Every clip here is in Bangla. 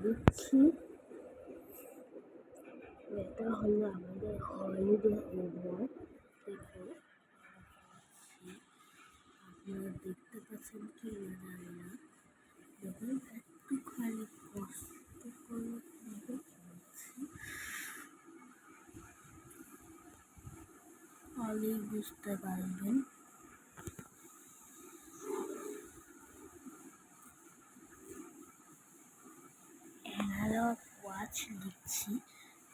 দিচ্ছি এটা হলো আমাদের হলিডে হোমওয়ার্ক দেখুন আপনারা দেখতে পাচ্ছেন কি না জানি না। দেখুন একটুখানি কষ্ট করে তাহলেই বুঝতে পারবেন। লিখছি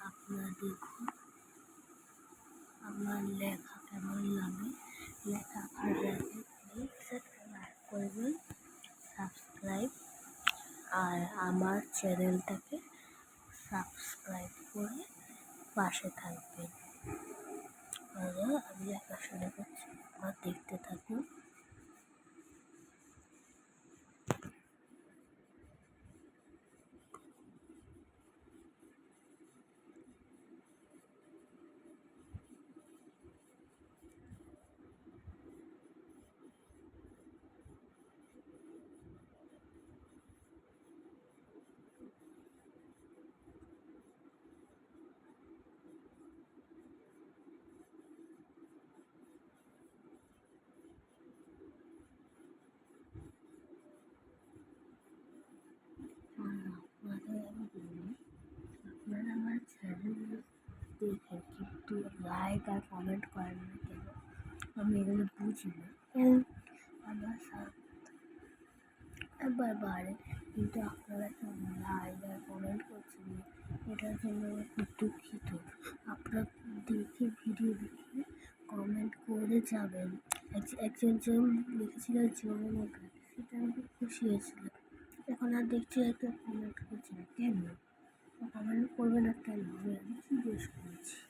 আপনারা দেখুন, আমার লেখা কেমন লাগে। লেখা ভালো লাগে প্লিজ লাইক করবেন সাবস্ক্রাইব আর আমার চ্যানেলটাকে সাবস্ক্রাইব করে পাশে থাকবেন। আমি লেখা শুরু করছি, আমার দেখতে থাকুন আর আপনাদের আমি বলি আপনারা আমার চ্যানেল দেখে কিন্তু লাইক আর কমেন্ট করেন না কেন? আমি এগুলো বুঝি না। কেন? আমার সাথে একবার বাড়ে কিন্তু আপনারা কেন লাইক আর কমেন্ট করছেন না এটার জন্য আমি খুব দুঃখিত। আপনারা দেখে ভিডিও দেখে কমেন্ট করে যাবেন। এক- একজন জন লিখেছিল যমুনা সেটা আমি খুব খুশি হয়েছিলাম এখন আর দেখছি একটা কমেন্ট করছে না। কেন? কমেন্ট করবে না কেন? আমি দোষ করেছি?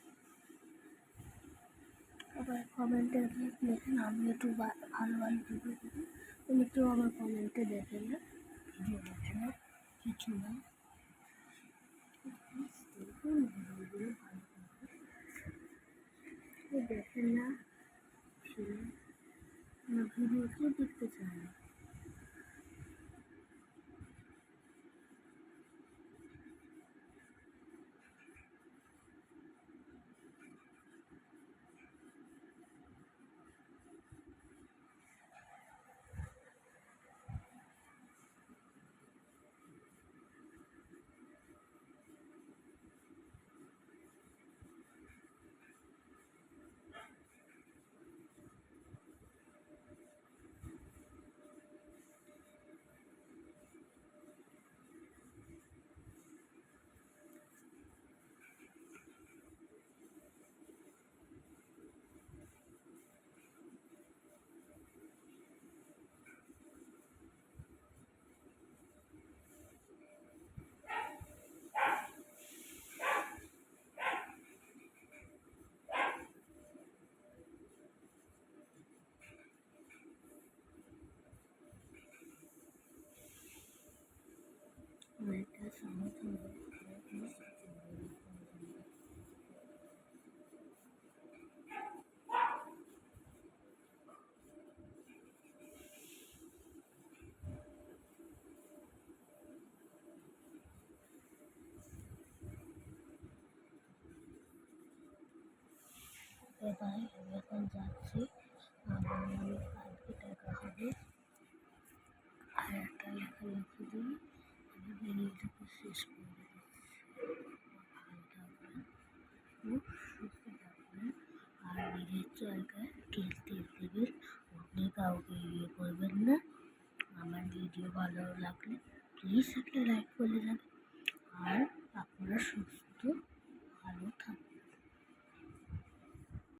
আবার কমেন্টে লেখেন আমি একটু ভালো ভালো ভিডিও দেখি। তুমি কেউ আমার কমেন্টে দেখে না ভিডিও দেখে না কিছু না। দেখুন না ভিডিও কেউ দেখতে চায় না। এবার আমি এখন যাচ্ছি। আমার কালকে টাকা হবে। আর একটা লেখা লিখে দিই আমি ভিডিওটাকে শেষ করে ভালো সুস্থ আর নিজের জায়গায় খেলতে দেবেন। অন্য কাউকে ইয়ে করবেন না। আমার ভিডিও ভালো লাগলে প্লিজ একটা লাইক করে যাবেন। আর আপনারা সুস্থ, ভালো থাকবেন।